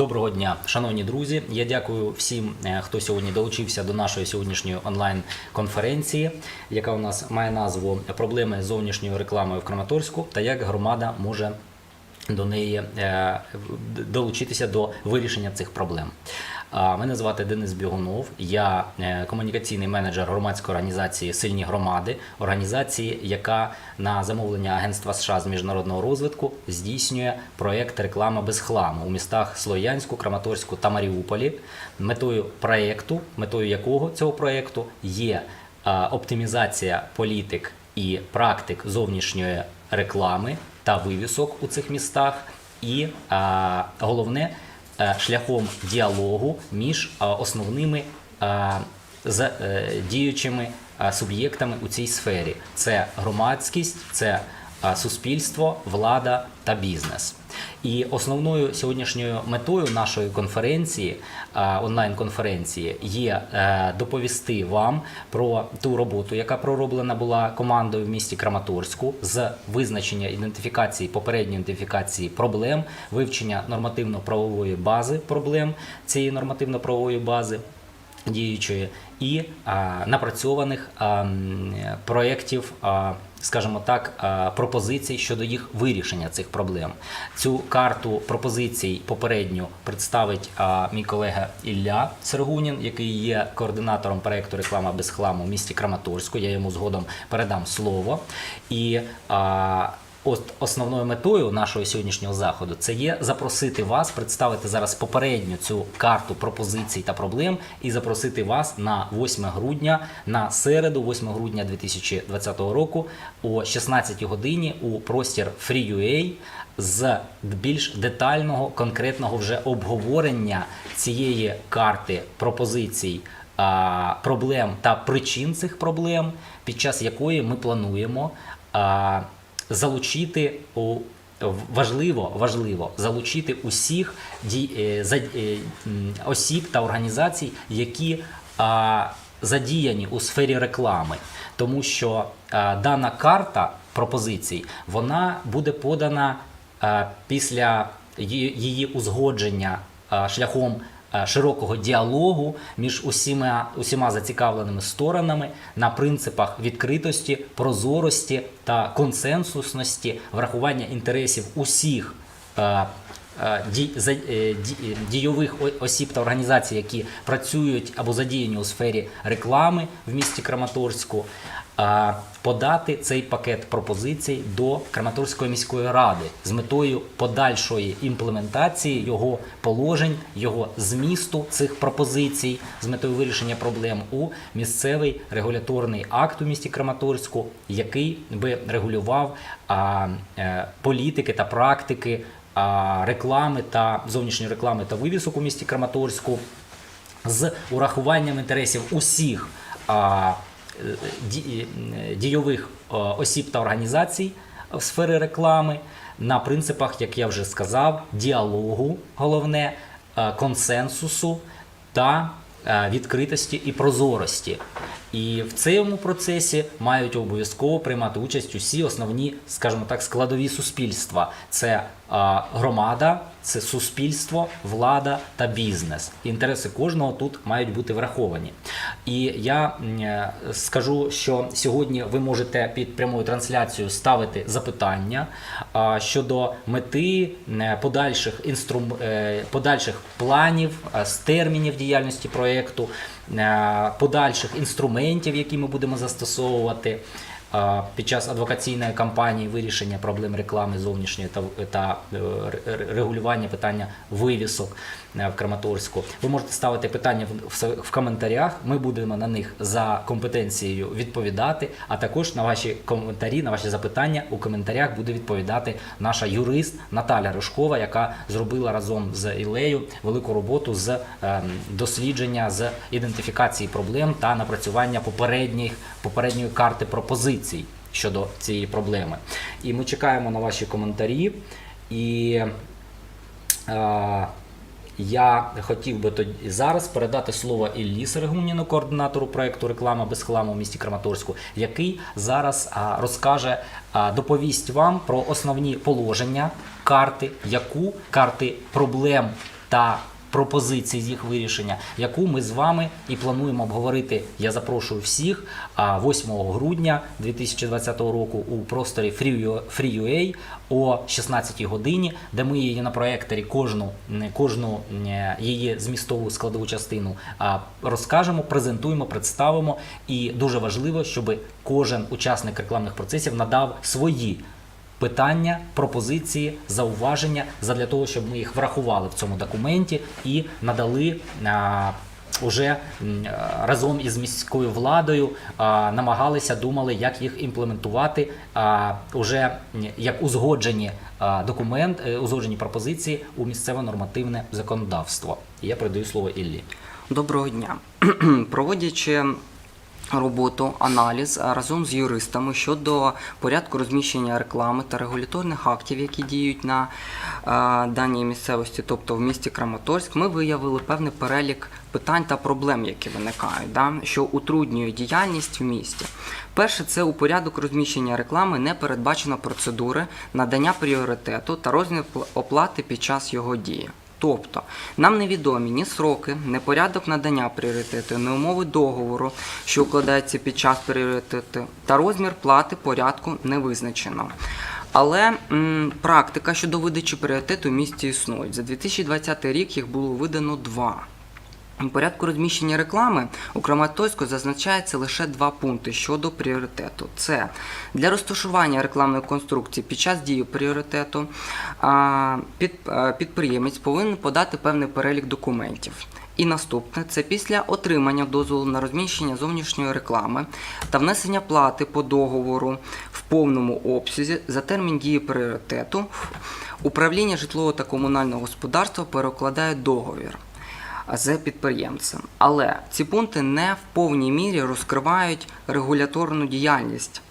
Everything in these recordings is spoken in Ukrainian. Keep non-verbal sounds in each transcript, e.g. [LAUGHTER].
Доброго дня, шановні друзі. Я дякую всім, е, хто сьогодні долучився до нашої сьогоднішньої онлайн-конференції, яка у нас має назву Проблеми зовнішньої рекламою в Краматорську та як громада може до неї е, долучитися до вирішення цих проблем. Мене звати Денис Бігунов, я е, комунікаційний менеджер громадської організації Сильні громади, організації, яка на замовлення Агентства США з міжнародного розвитку здійснює проєкт Реклама без хламу у містах Слов'янську, Краматорську та Маріуполі. Метою проєкту, метою якого цього проєкту є оптимізація політик і практик зовнішньої реклами та вивісок у цих містах, і головне е, шляхом діалогу між основними а, з е, діючими суб'єктами у цій сфері: це громадськість, це суспільство, влада та бізнес. І основною сьогоднішньою метою нашої конференції, онлайн-конференції, є е, доповісти вам про ту роботу, яка пророблена була командою в місті Краматорську з визначення ідентифікації, попередньої ідентифікації проблем, вивчення нормативно-правової бази проблем цієї нормативно-правової бази діючої і а, напрацьованих а, проєктів, а, скажімо так, а, пропозицій щодо їх вирішення цих проблем. Цю карту пропозицій попередню представить мій колега Ілля Сергунін, який є координатором проєкту Реклама без хламу в місті Краматорську. Я йому згодом передам слово. І От основною метою нашого сьогоднішнього заходу це є запросити вас, представити зараз попередню цю карту пропозицій та проблем і запросити вас на 8 грудня на середу, 8 грудня 2020 року о 16 годині у простір Free.ua з більш детального конкретного вже обговорення цієї карти пропозицій проблем та причин цих проблем, під час якої ми плануємо. Залучити у важливо, важливо залучити усіх е, е, осіб та організацій, які задіяні у сфері реклами, тому що дана карта пропозицій вона буде подана після її, узгодження шляхом широкого діалогу між усіма, усіма зацікавленими сторонами на принципах відкритості, прозорості та консенсусності, врахування інтересів усіх. е, е, е, е, Дійових осіб та організацій, які працюють або задіяні у сфері реклами в місті Краматорську, подати цей пакет пропозицій до Краматорської міської ради з метою подальшої імплементації його положень, його змісту цих пропозицій з метою вирішення проблем у місцевий регуляторний акт у місті Краматорську, який би регулював а, е, політики та практики реклами та зовнішньої реклами та вивісок у місті Краматорську з урахуванням інтересів усіх дійових е, осіб та організацій в сфері реклами на принципах, як я вже сказав, діалогу, головне, е, консенсусу та е, відкритості і прозорості. І в цьому процесі мають обов'язково приймати участь усі основні, скажімо так, складові суспільства: це а, громада, це суспільство, влада та бізнес. Інтереси кожного тут мають бути враховані. І я е, скажу, що сьогодні ви можете під прямою трансляцією ставити запитання а, щодо мети е, подальших інструм... е, подальших планів е, з термінів діяльності проєкту, е, подальших інструментів, які ми будемо застосовувати. Під час адвокаційної кампанії вирішення проблем реклами зовнішньої та, е, ре- регулювання питання вивісок в Краматорську. Ви можете ставити питання в коментарях. Ми будемо на них за компетенцією відповідати. А також на ваші коментарі, на ваші запитання у коментарях буде відповідати наша юрист Наталя Рожкова, яка зробила разом з Ілею велику роботу з ем, дослідження з ідентифікації проблем та напрацювання попередніх попередньої карти пропозицій щодо цієї проблеми. І ми чекаємо на ваші коментарі. І е, я хотів би тоді зараз передати слово Іллі Серегуніну, координатору проекту Реклама без хламу в місті Краматорську, який зараз розкаже, доповість вам про основні положення карти, яку карти проблем та пропозицій з їх вирішення, яку ми з вами і плануємо обговорити. Я запрошую всіх а, 8 грудня 2020 року у просторі Free- Free.ua о 16 годині, де ми її на проекторі кожну, кожну її змістову складову частину розкажемо, презентуємо, представимо. І дуже важливо, щоб кожен учасник рекламних процесів надав свої питання, пропозиції, зауваження задля того, щоб ми їх врахували в цьому документі і надали. Уже разом із міською владою а, намагалися, думали, як їх імплементувати, а, уже як узгоджені а, документ, е, узгоджені пропозиції у місцеве нормативне законодавство. Я передаю слово Іллі. Доброго дня. [CLEARS THROAT] Проводячи роботу, аналіз разом з юристами щодо порядку розміщення реклами та регуляторних актів, які діють на даній місцевості, тобто в місті Краматорськ, ми виявили певний перелік питань та проблем, які виникають, да, що утруднює діяльність в місті. Перше, це у порядок розміщення реклами не передбачено процедури надання пріоритету та розмір оплати під час його дії. Тобто нам невідомі ні сроки, ні порядок надання пріоритету, ні умови договору, що укладається під час пріоритету, та розмір плати порядку не визначено. Але м, практика щодо видачі пріоритету в місті існує. За 2020 рік їх було видано два. Порядку розміщення реклами у Краматорську зазначається лише два пункти щодо пріоритету. Це для розташування рекламної конструкції під час дії пріоритету підприємець повинен подати певний перелік документів. І наступне це після отримання дозволу на розміщення зовнішньої реклами та внесення плати по договору в повному обсязі за термін дії пріоритету управління житлового та комунального господарства перекладає договір з підприємцем. Але ці пункти не в повній мірі розкривають регуляторну діяльність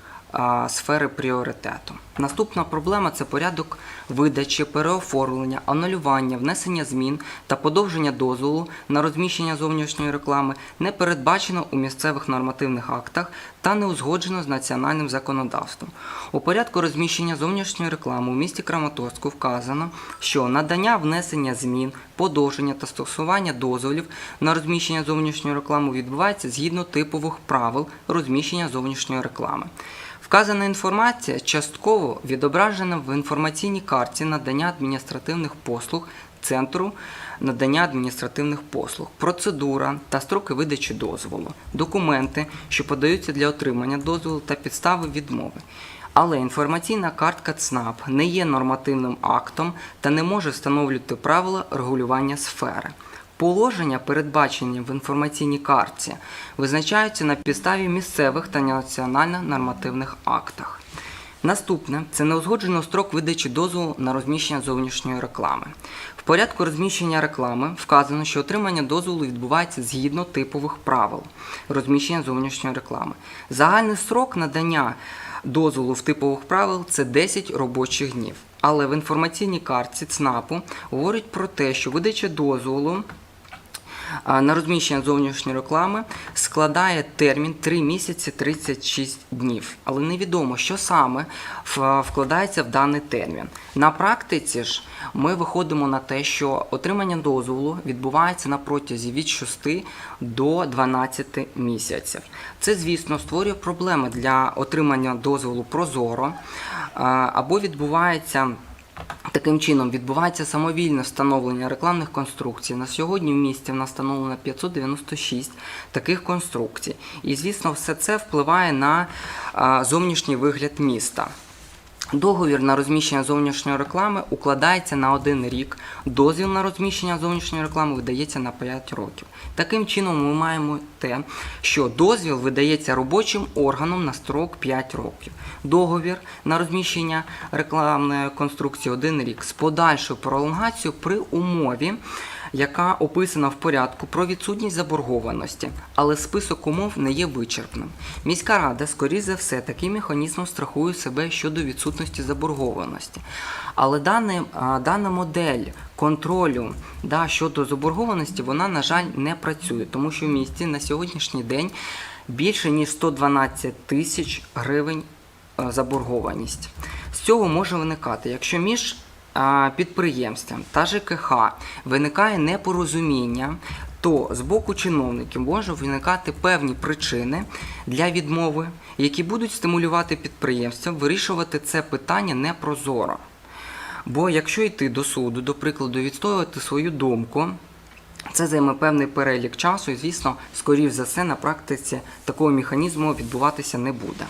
сфери пріоритету. Наступна проблема це порядок видачі, переоформлення, анулювання, внесення змін та подовження дозволу на розміщення зовнішньої реклами не передбачено у місцевих нормативних актах та не узгоджено з національним законодавством. У порядку розміщення зовнішньої реклами у місті Краматорську вказано, що надання внесення змін, подовження та стосування дозволів на розміщення зовнішньої реклами відбувається згідно типових правил розміщення зовнішньої реклами. Вказана інформація частково відображена в інформаційній карті надання адміністративних послуг Центру надання адміністративних послуг, процедура та строки видачі дозволу, документи, що подаються для отримання дозволу та підстави відмови. Але інформаційна картка ЦНАП не є нормативним актом та не може встановлювати правила регулювання сфери. Положення, передбачені в інформаційній картці, визначаються на підставі місцевих та національно-нормативних актах. Наступне це неузгоджено строк видачі дозволу на розміщення зовнішньої реклами. В порядку розміщення реклами вказано, що отримання дозволу відбувається згідно типових правил розміщення зовнішньої реклами. Загальний строк надання дозволу в типових правил це 10 робочих днів. Але в інформаційній картці ЦНАПу говорить про те, що видача дозволу на розміщення зовнішньої реклами складає термін 3 місяці 36 днів. Але невідомо, що саме вкладається в даний термін. На практиці ж ми виходимо на те, що отримання дозволу відбувається на протязі від 6 до 12 місяців. Це, звісно, створює проблеми для отримання дозволу прозоро або відбувається. Таким чином відбувається самовільне встановлення рекламних конструкцій. На сьогодні в місті в нас встановлено 596 таких конструкцій. І, звісно, все це впливає на зовнішній вигляд міста. Договір на розміщення зовнішньої реклами укладається на один рік. Дозвіл на розміщення зовнішньої реклами видається на 5 років. Таким чином, ми маємо те, що дозвіл видається робочим органом на строк 5 років. Договір на розміщення рекламної конструкції один рік з подальшою пролонгацією при умові яка описана в порядку про відсутність заборгованості, але список умов не є вичерпним. Міська рада, скоріш за все, таким механізмом страхує себе щодо відсутності заборгованості. Але дане, дана модель контролю да, щодо заборгованості, вона, на жаль, не працює, тому що в місті на сьогоднішній день більше ніж 112 тисяч гривень заборгованість. З цього може виникати, якщо між підприємствам та ЖКХ виникає непорозуміння, то з боку чиновників може виникати певні причини для відмови, які будуть стимулювати підприємства вирішувати це питання непрозоро. Бо якщо йти до суду, до прикладу, відстоювати свою думку, це займе певний перелік часу, і, звісно, скоріш за все, на практиці такого механізму відбуватися не буде.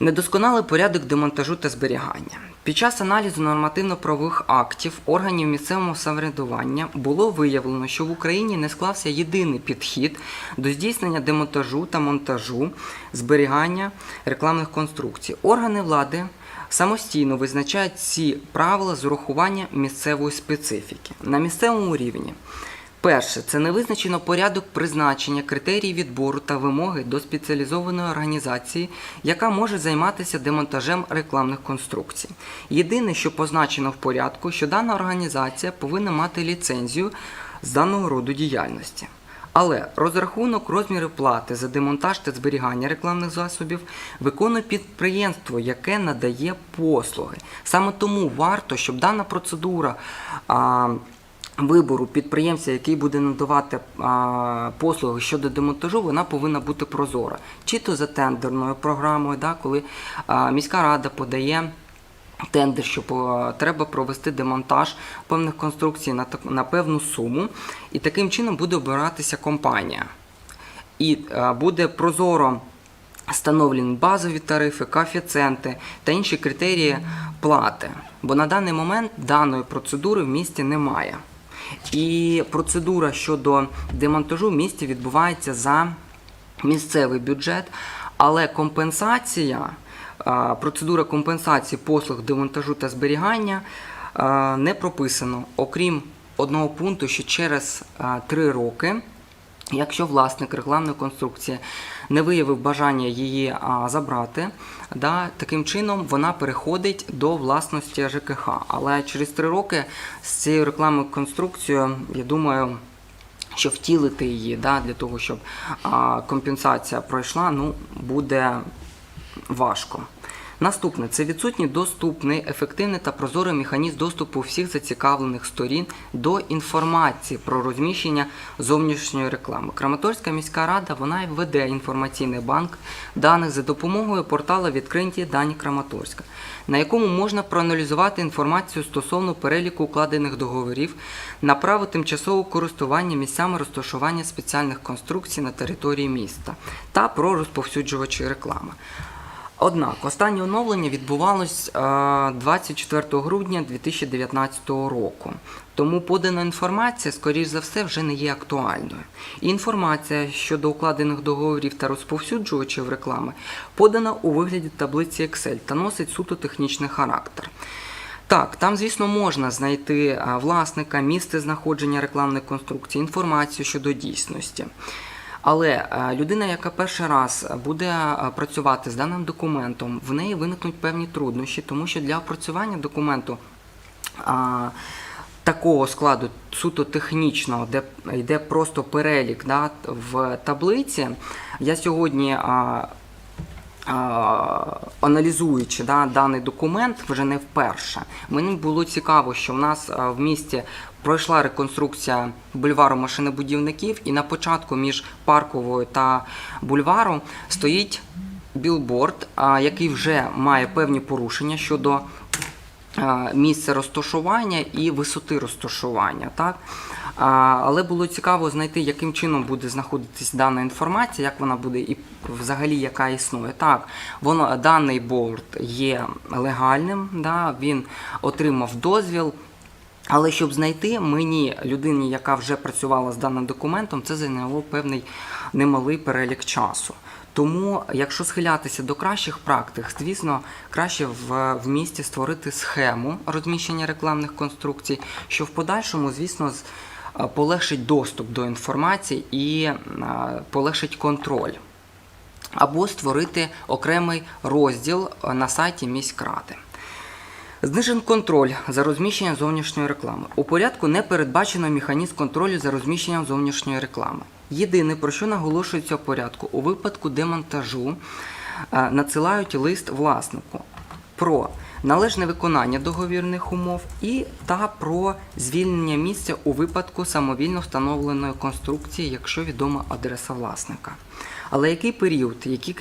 Недосконалий порядок демонтажу та зберігання. Під час аналізу нормативно-правових актів органів місцевого самоврядування було виявлено, що в Україні не склався єдиний підхід до здійснення демонтажу та монтажу зберігання рекламних конструкцій. Органи влади самостійно визначають ці правила з урахуванням місцевої специфіки на місцевому рівні. Перше, це не визначено порядок призначення, критерії відбору та вимоги до спеціалізованої організації, яка може займатися демонтажем рекламних конструкцій. Єдине, що позначено в порядку, що дана організація повинна мати ліцензію з даного роду діяльності. Але розрахунок розмірів плати за демонтаж та зберігання рекламних засобів виконує підприємство, яке надає послуги. Саме тому варто, щоб дана процедура. А, Вибору підприємця, який буде надавати а, послуги щодо демонтажу, вона повинна бути прозора. Чи то за тендерною програмою, да, коли а, міська рада подає тендер, що треба провести демонтаж певних конструкцій на, на певну суму, і таким чином буде обиратися компанія. І а, буде прозоро встановлені базові тарифи, коефіцієнти та інші критерії плати. Бо на даний момент даної процедури в місті немає. І процедура щодо демонтажу в місті відбувається за місцевий бюджет, але компенсація, процедура компенсації послуг демонтажу та зберігання не прописано, окрім одного пункту, що через три роки. Якщо власник рекламної конструкції не виявив бажання її а, забрати, да, таким чином вона переходить до власності ЖКХ. Але через три роки з цією рекламною конструкцією, я думаю, що втілити її да, для того, щоб а, компенсація пройшла, ну, буде важко. Наступне це відсутній доступний, ефективний та прозорий механізм доступу всіх зацікавлених сторін до інформації про розміщення зовнішньої реклами. Краматорська міська рада вона і веде інформаційний банк даних за допомогою порталу відкриті дані Краматорська, на якому можна проаналізувати інформацію стосовно переліку укладених договорів на право тимчасового користування місцями розташування спеціальних конструкцій на території міста та про розповсюджувачі реклами. Однак останнє оновлення відбувалось е, 24 грудня 2019 року. Тому подана інформація, скоріш за все, вже не є актуальною. Інформація щодо укладених договорів та розповсюджувачів реклами подана у вигляді таблиці Excel та носить суто технічний характер. Так, там, звісно, можна знайти власника, місце знаходження рекламної конструкції, інформацію щодо дійсності. Але е, людина, яка перший раз буде е, працювати з даним документом, в неї виникнуть певні труднощі, тому що для опрацювання документу такого складу суто технічного, де йде просто перелік да, в таблиці, я сьогодні. Аналізуючи да, даний документ вже не вперше, мені було цікаво, що в нас в місті пройшла реконструкція бульвару машинобудівників, і на початку між парковою та бульваром стоїть білборд, який вже має певні порушення щодо місця розташування і висоти розташування. Так? Але було цікаво знайти, яким чином буде знаходитись дана інформація, як вона буде і взагалі яка існує. Так, воно, даний борт є легальним, да, він отримав дозвіл. Але щоб знайти мені людині, яка вже працювала з даним документом, це зайняло певний немалий перелік часу. Тому, якщо схилятися до кращих практик, звісно, краще в, в місті створити схему розміщення рекламних конструкцій, що в подальшому, звісно, з- полегшить доступ до інформації і е, полегшить контроль. Або створити окремий розділ е, на сайті міськради. Знижен контроль за розміщенням зовнішньої реклами. У порядку не передбачено механізм контролю за розміщенням зовнішньої реклами. Єдине, про що наголошується у порядку, у випадку демонтажу е, надсилають лист власнику про належне виконання договірних умов і та про звільнення місця у випадку самовільно встановленої конструкції, якщо відома адреса власника. Але який період, які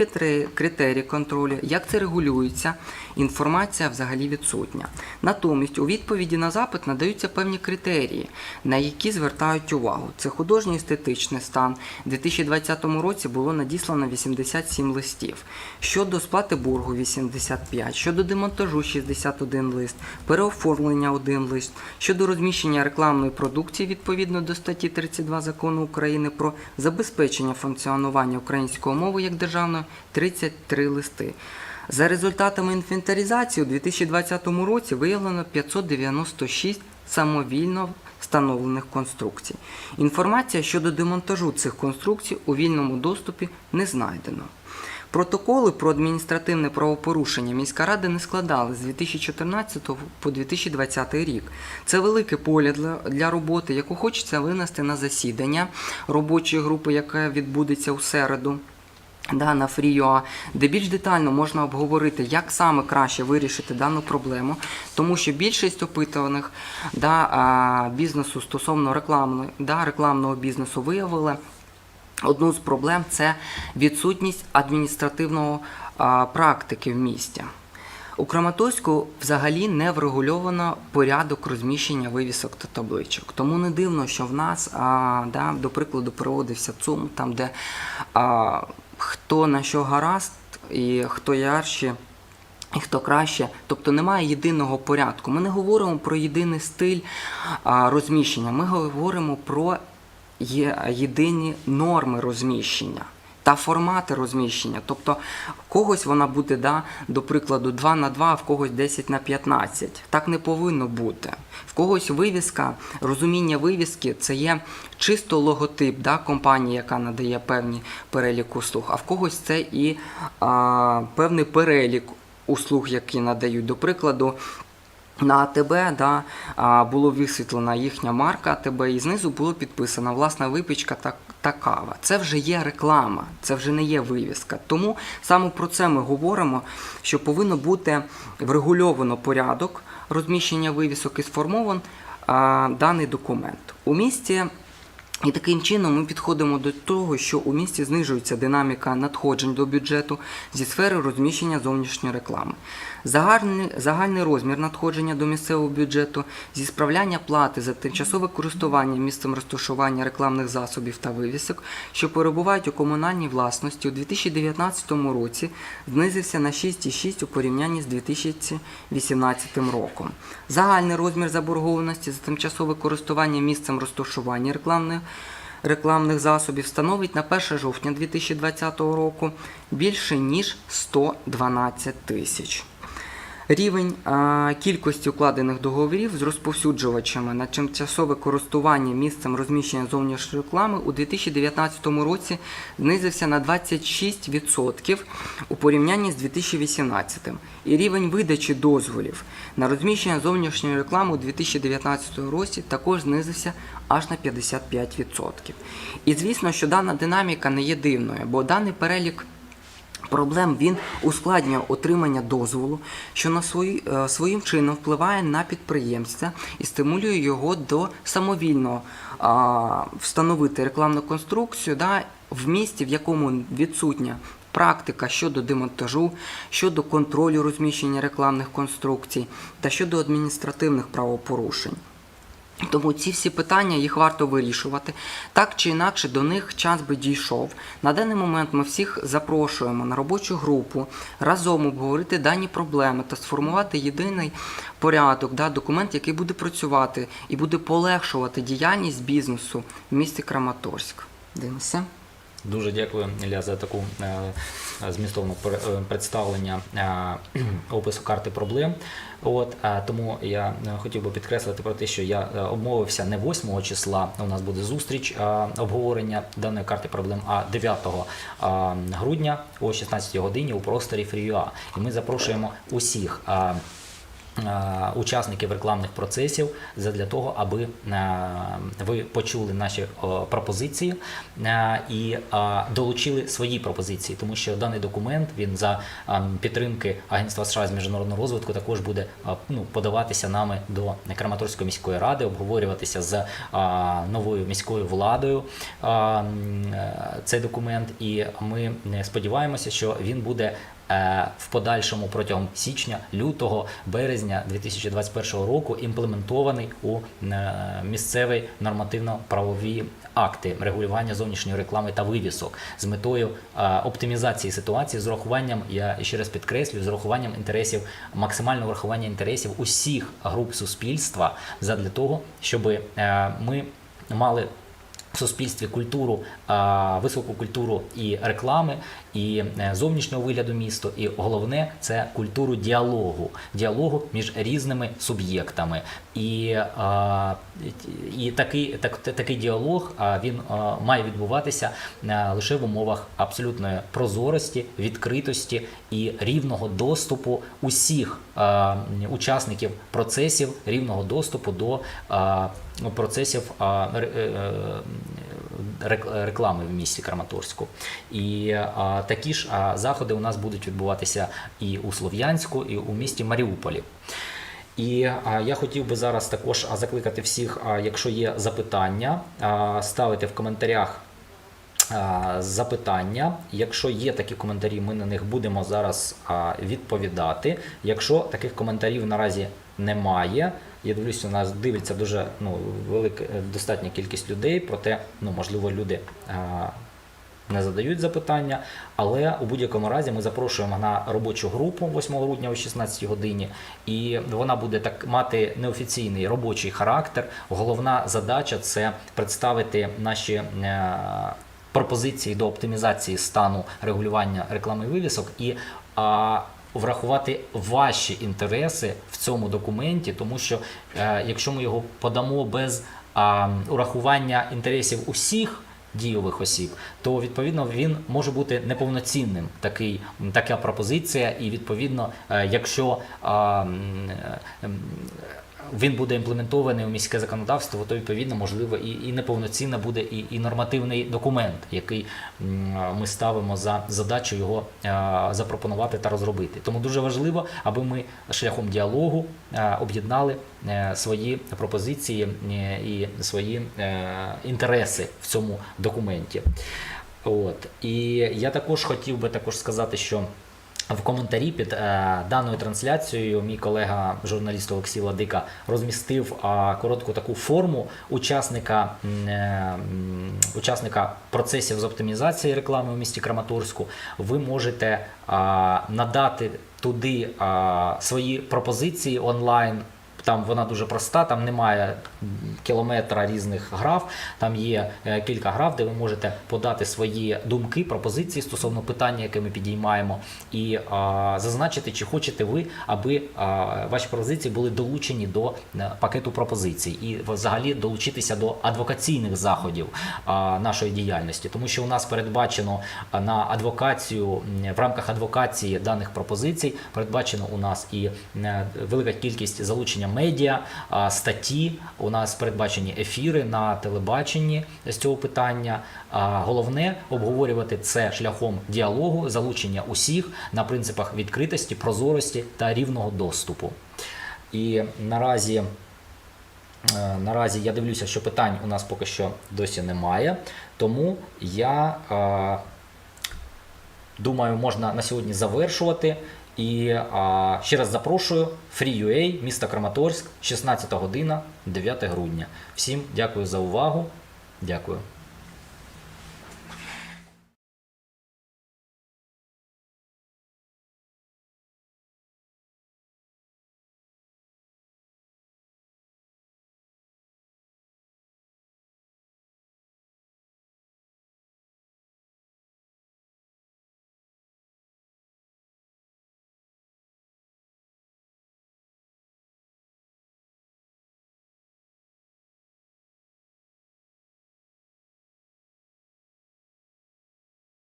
критерії контролю, як це регулюється, інформація взагалі відсутня. Натомість у відповіді на запит надаються певні критерії, на які звертають увагу. Це художній естетичний стан. У 2020 році було надіслано 87 листів. Щодо сплати боргу 85, щодо демонтажу 61 лист, переоформлення 1 лист, щодо розміщення рекламної продукції відповідно до статті 32 закону України про забезпечення функціонування української мови як державної 33 листи. За результатами інвентаризації у 2020 році виявлено 596 самовільно встановлених конструкцій. Інформація щодо демонтажу цих конструкцій у вільному доступі не знайдено. Протоколи про адміністративне правопорушення міська рада не складали з 2014 по 2020 рік. Це велике поле для, роботи, яку хочеться винести на засідання робочої групи, яка відбудеться у середу. Да, на FreeUA, де більш детально можна обговорити, як саме краще вирішити дану проблему, тому що більшість опитуваних да, бізнесу стосовно рекламної, да, рекламного бізнесу виявили, Одну з проблем це відсутність адміністративного практики в місті. У Краматорську взагалі не врегульовано порядок розміщення вивісок та табличок. Тому не дивно, що в нас, а, да, до прикладу, проводився ЦУМ, там, де а, хто на що гаразд і хто ярші. І хто краще, тобто немає єдиного порядку. Ми не говоримо про єдиний стиль а, розміщення, ми говоримо про є єдині норми розміщення та формати розміщення. Тобто в когось вона буде, да, до прикладу, 2 на 2, а в когось 10 на 15. Так не повинно бути. В когось вивіска, розуміння вивіски це є чисто логотип да, компанії, яка надає певний перелік услуг, а в когось це і а, певний перелік услуг, які надають. До прикладу, на АТБ да, було висвітлена їхня марка АТБ, і знизу було підписана власна випічка та, та кава. Це вже є реклама, це вже не є вивіска. Тому саме про це ми говоримо, що повинно бути врегульовано порядок розміщення вивісок і сформован а, даний документ. У місті і таким чином ми підходимо до того, що у місті знижується динаміка надходжень до бюджету зі сфери розміщення зовнішньої реклами. Загальний, загальний розмір надходження до місцевого бюджету зі справляння плати за тимчасове користування місцем розташування рекламних засобів та вивісок, що перебувають у комунальній власності у 2019 році, знизився на 6,6 у порівнянні з 2018 роком. Загальний розмір заборгованості за тимчасове користування місцем розташування рекламних рекламних засобів становить на 1 жовтня 2020 року більше ніж 112 тисяч. Рівень кількості укладених договорів з розповсюджувачами на тимчасове користування місцем розміщення зовнішньої реклами у 2019 році знизився на 26% у порівнянні з 2018. І рівень видачі дозволів на розміщення зовнішньої реклами у 2019 році також знизився аж на 55%. І звісно, що дана динаміка не є дивною, бо даний перелік проблем він ускладнює отримання дозволу, що на свої, е, своїм чином впливає на підприємця і стимулює його до самовільно а, встановити рекламну конструкцію да, в місті, в якому відсутня практика щодо демонтажу, щодо контролю розміщення рекламних конструкцій та щодо адміністративних правопорушень. Тому ці всі питання їх варто вирішувати. Так чи інакше до них час би дійшов. На даний момент ми всіх запрошуємо на робочу групу разом обговорити дані проблеми та сформувати єдиний порядок, да, документ, який буде працювати і буде полегшувати діяльність бізнесу в місті Краматорськ. Дивимося. Дуже дякую, Ілля, за таку е, змістовне представлення е, [CLEARS THROAT] опису карти проблем. От тому я е, хотів би підкреслити про те, що я обмовився не 8 числа. У нас буде зустріч обговорення даної карти проблем, а 9 е, грудня о 16 годині у просторі FreeUA. І ми запрошуємо усіх. Е, учасників рекламних процесів для того, аби е, ви почули наші пропозиції е, і е, долучили свої пропозиції, тому що даний документ він за підтримки Агентства США з міжнародного розвитку також буде ну, подаватися нами до Краматорської міської ради, обговорюватися з новою міською владою цей документ, і ми сподіваємося, що він буде в подальшому протягом січня, лютого, березня 2021 року імплементований у е, місцевий нормативно-правові акти регулювання зовнішньої реклами та вивісок з метою е, оптимізації ситуації з урахуванням, я ще раз підкреслюю, з урахуванням інтересів, максимального врахування інтересів усіх груп суспільства задля того, щоб е, ми мали в суспільстві культуру, високу культуру і реклами, і е, зовнішнього вигляду міста, і головне це культуру діалогу, діалогу між різними суб'єктами. І, і такий, так, такий діалог він має відбуватися лише в умовах абсолютної прозорості, відкритості і рівного доступу усіх учасників процесів, рівного доступу до процесів а, ре- е, рек- реклами в місті Краматорську. І такі ж заходи у нас будуть відбуватися і у Слов'янську, і у місті Маріуполі. І я хотів би зараз також закликати всіх, якщо є запитання, ставити в коментарях запитання. Якщо є такі коментарі, ми на них будемо зараз відповідати. Якщо таких коментарів наразі немає, я дивлюся, нас дивиться дуже ну, велика достатня кількість людей, проте, ну, можливо, люди. не задають запитання, але у будь-якому разі ми запрошуємо на робочу групу 8 грудня о 16 годині, і вона буде так мати неофіційний робочий характер. Головна задача це представити наші е, пропозиції до оптимізації стану регулювання реклами вивісок і а, врахувати ваші інтереси в цьому документі, тому що е, якщо ми його подамо без урахування інтересів усіх дійових осіб, то відповідно він може бути неповноцінним. Такий така пропозиція, і відповідно, е, якщо а, е, він буде імплементований у міське законодавство, то відповідно можливо і, і неповноцінно буде і, і нормативний документ, який ми ставимо за задачу його е, запропонувати та розробити. Тому дуже важливо, аби ми шляхом діалогу е, об'єднали е, свої пропозиції і свої інтереси в цьому документі. От і я також хотів би також сказати, що. В коментарі під е, даною трансляцією мій колега журналіст Олексій Ладика розмістив е, коротку таку форму учасника, е, учасника процесів з оптимізації реклами у місті Краматорську. Ви можете е, надати туди е, свої пропозиції онлайн. Там вона дуже проста, там немає кілометра різних граф. Там є е, кілька граф, де ви можете подати свої думки, пропозиції стосовно питання, яке ми підіймаємо, і зазначити, чи хочете ви, аби ваші пропозиції були долучені до е, пакету пропозицій, і взагалі долучитися до адвокаційних заходів нашої діяльності, тому що у нас передбачено на адвокацію в рамках адвокації даних пропозицій передбачено у нас і е, велика кількість залучення медіа, статті. У нас передбачені ефіри на телебаченні з цього питання. А головне обговорювати це шляхом діалогу, залучення усіх на принципах відкритості, прозорості та рівного доступу. І наразі. Е, Наразі я дивлюся, що питань у нас поки що досі немає. Тому я е, думаю, можна на сьогодні завершувати. І а, ще раз запрошую Free.ua, місто Краматорськ, 16 година, 9 грудня. Всім дякую за увагу. Дякую.